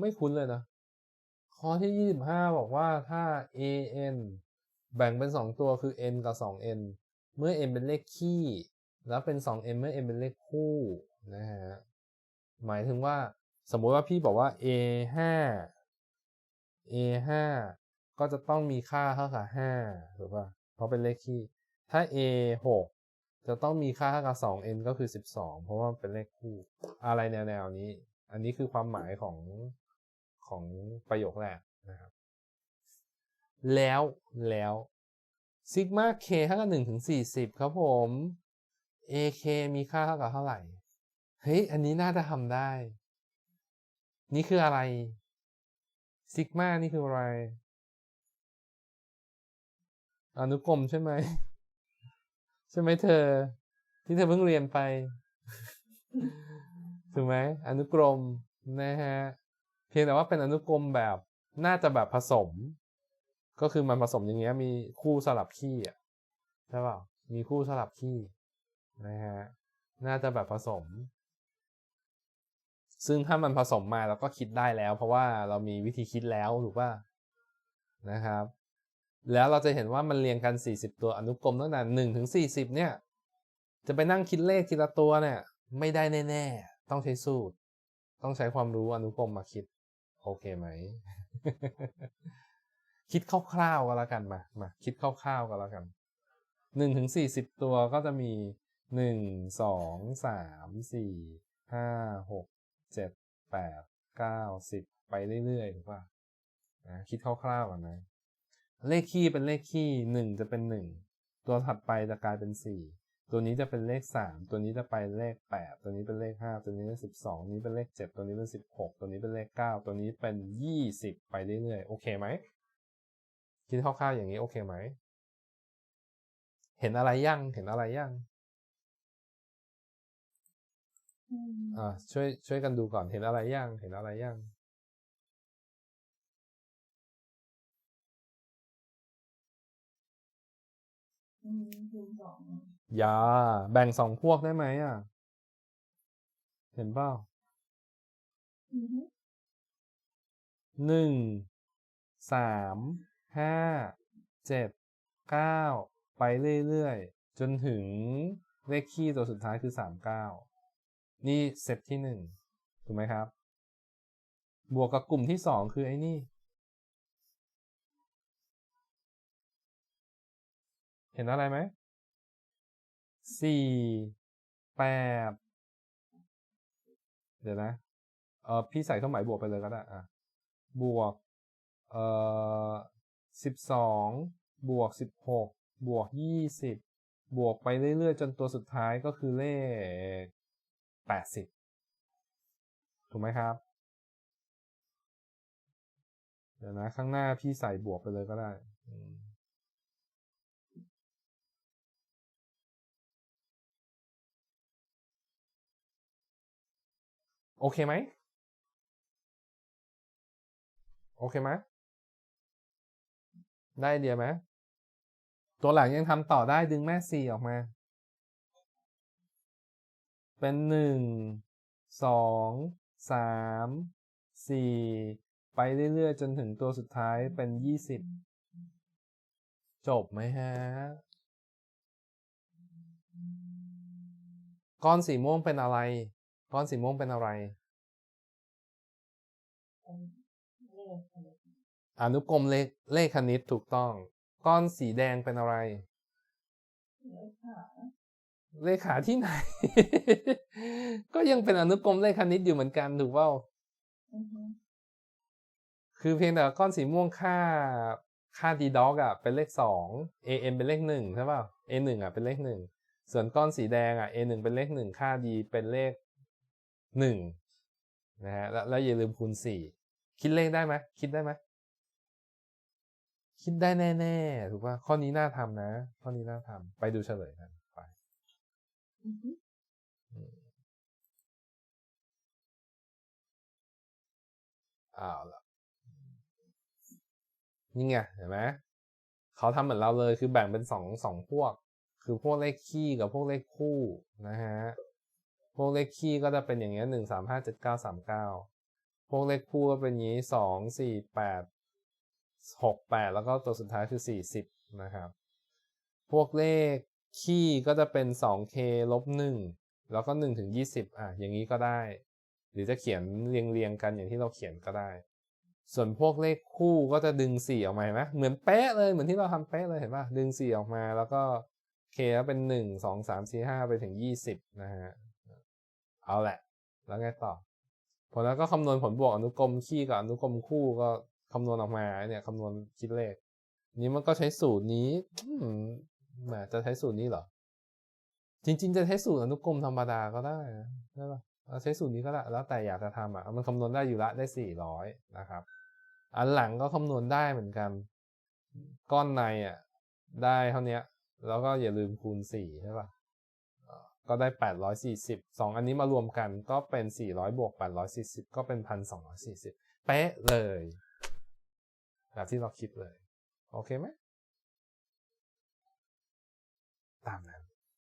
ไม่คุ้นเลยนะ ข้อที่ 25 บอกว่าถ้า an แบ่งเป็น 2 ตัวคือ n กับ 2n เมื่อ n เป็นเลขคี่ แล้วเป็น 2n เมื่อ n เป็นเลขคู่นะฮะ หมายถึงว่าสมมุติว่าพี่บอกว่า a 5 a 5ก็จะต้องมีค่าเท่ากับ5ถูกป่ะเพราะเป็นเลขคี่ ถ้า a 6จะต้องมีค่าเท่ากับ 2n ก็คือ 12 เพราะว่าเป็นเลขคู่ อะไรแนวๆนี้ อันนี้คือความหมายของ ของประโยคแรกนะครับ แล้วแล้วซิกมาเคเท่ากับ1ถึง40ครับผม ak มีค่าเท่ากับเท่าไหร่ เฮ้ย อันนี้น่าจะทำได้ นี่คืออะไร ซิกมานี่คืออะไร อนุกรมใช่ไหม ใช่ไหมเธอ ที่เธอเพิ่งเรียนไป ถูกไหม อนุกรมนะฮะ พียงแต่ว่าเป็นอนุกรมแบบน่าจะแบบผสม ก็คือมันผสมอย่างเงี้ย มีคู่สลับขี้อะใช่ป่ะมีคู่สลับขี้นะฮะน่าจะแบบผสม ซึ่งถ้ามันผสมมาเราก็คิดได้แล้ว เพราะว่าเรามีวิธีคิดแล้วถูกป่ะนะครับ แล้วเราจะเห็นว่ามันเรียงกัน 40 ตัวอนุกรมตั้งแต่1ถึง 40 เนี่ย จะไปนั่งคิดเลขทีละตัวเนี่ย ไม่ได้แน่ ๆ ต้องใช้สูตร ต้องใช้ความรู้อนุกรมมาคิด โอเคไหม คิดคร่าวๆก็แล้วกันมามาคิดคร่าวๆก็แล้วกันหนึ่งถึงสี่สิบตัวก็จะมีหนึ่งสองสามสี่ห้าหกเจ็ดแปดเก้าสิบไปเรื่อยๆถูกป่ะนะคิดคร่าวๆก่อนนะ เลขคี่เป็นเลขคี่หนึ่งจะเป็นหนึ่งตัวถัดไปจะกลายเป็นสี่ ตัวนี้จะเป็นเลขสามตัวนี้จะไปเลขแปดตัวนี้เป็นเลขห้าตัวนี้เป็นสิบสองนี้เป็นเลขเจ็ดตัวนี้เป็นสิบหกตัวนี้เป็นเลขเก้าตัวนี้เป็นยี่สิบไปเรื่อยๆ โอเคไหม คิดคร่าวๆอย่างนี้โอเคไหม เห็นอะไรยัง เห็นอะไรยังอ่าช่วยช่วยกันดูก่อน เห็นอะไรยัง เห็นอะไรยัง อย่าแบ่งสองพวกได้ไหมอะ เห็นเปล่าหนึ่งสามห้าเจ็ดเก้าไปเรื่อยๆ จนถึงเลขคี่ตัวสุดท้ายคือสามเก้านี่เซตที่หนึ่งถูกไหมครับ บวกกับกลุ่มที่สองคือไอ้นี่ เห็นอะไรไหมสี่แปดเดี๋ยวนะ เออพี่ใส่เครื่องหมายบวกไปเลยก็ได้อะบวก เอ่อสิบสองบวกสิบหกบวกยี่สิบบวกไปเรื่อยๆ จนตัวสุดท้ายก็คือเลขแปดสิบถูกไหมครับ เดี๋ยวนะ ข้างหน้าพี่ใส่บวกไปเลยก็ได้ โอเคไหม โอเคไหม ได้เดียไหม ตัวหลังยังทำต่อได้ดึงแม่สี่ออกมา เป็นหนึ่ง สอง สาม สี่ ไปเรื่อยๆ จนถึงตัวสุดท้ายเป็นยี่สิบ จบไหมฮะก้อนสีม่วงเป็นอะไร ก้อนสีม่วงเป็นอะไร อนุกรมเลขเลขคณิตถูกต้อง ก้อนสีแดงเป็นอะไร เลขาที่ไหน ก็ยังเป็นอนุกรมเลขคณิตอยู่เหมือนกันถูกเปล่าคือเพียงแต่ก้อนสีม่วงค่าค่าดีด็อกอะเป็นเลขสอง an เป็นเลขหนึ่งใช่ป่ะ a หนึ่งอะเป็นเลขหนึ่งส่วนก้อนสีแดงอะ a หนึ่งเป็นเลขหนึ่งค่าดีเป็นเลข หนึ่งนะฮะแล้วแล้วอย่าลืมคูณสี่คิดเลขได้ไหมคิดได้ไหมคิดได้แน่ๆถูกป่ะข้อนี้น่าทำนะ ข้อนี้น่าทำไปดูเฉลยกันไปอ้าวละนี่ไงเห็นไหมเขาทำเหมือนเราเลยคือแบ่งเป็นสองสองพวก คือพวกเลขคี่กับพวกเลขคู่นะฮะ พวกเลขคี่ก็จะเป็นอย่างเงี้ยหนึ่งสามห้าเจ็ดเก้าสามเก้าพวกเลขคู่ก็เป็นอย่างนี้สองสี่แปดหกแปดแล้วก็ตัวสุดท้ายคือสี่สิบนะครับ พวกเลขคี่ก็จะเป็น 2k ลบ1แล้วก็ 1 ถึง 20 อะ อย่างนี้ก็ได้ หรือจะเขียนเรียงเรียงๆกันอย่างที่เราเขียนก็ได้ ส่วนพวกเลขคู่ก็จะดึง 4 ออกมาเห็นไหมเหมือนเป๊ะเลย เหมือนที่เราทำเป๊ะเลยเห็นป่ะ ดึง 4 ออกมาแล้วก็ k ก็เป็น 1 2 3 4 5 ไปถึง 20 นะฮะ เอาแหละ แล้วไงต่อ ผลแล้วก็คำนวณผลบวกอนุกรมคี่กับอนุกรมคู่ก็คำนวณออกมาเนี่ยคำนวณคิดเลข นี้มันก็ใช้สูตรนี้มแหมจะใช้สูตรนี้เหรอ จริง ๆ จะใช้สูตรอนุกรมธรรมดาก็ได้นะได้ปะเอาใช้สูตรนี้ก็ได้แล้วแต่อยากจะทำอะ มันคำนวณได้อยู่ละได้สี่ร้อยนะครับ อันหลังก็คำนวณได้เหมือนกัน ก้อนในอะ ได้เท่าเนี้ยแล้วก็อย่าลืมคูณสี่ใช่ปะเอ่อ ก็ได้แปดร้อยสี่สิบสองอันนี้มารวมกันก็เป็นสี่ร้อยบวกแปดร้อยสี่สิบก็เป็นพันสองร้อยสี่สิบเป๊ะเลย แบบที่เราคิดเลย โอเคไหม ตามนั้น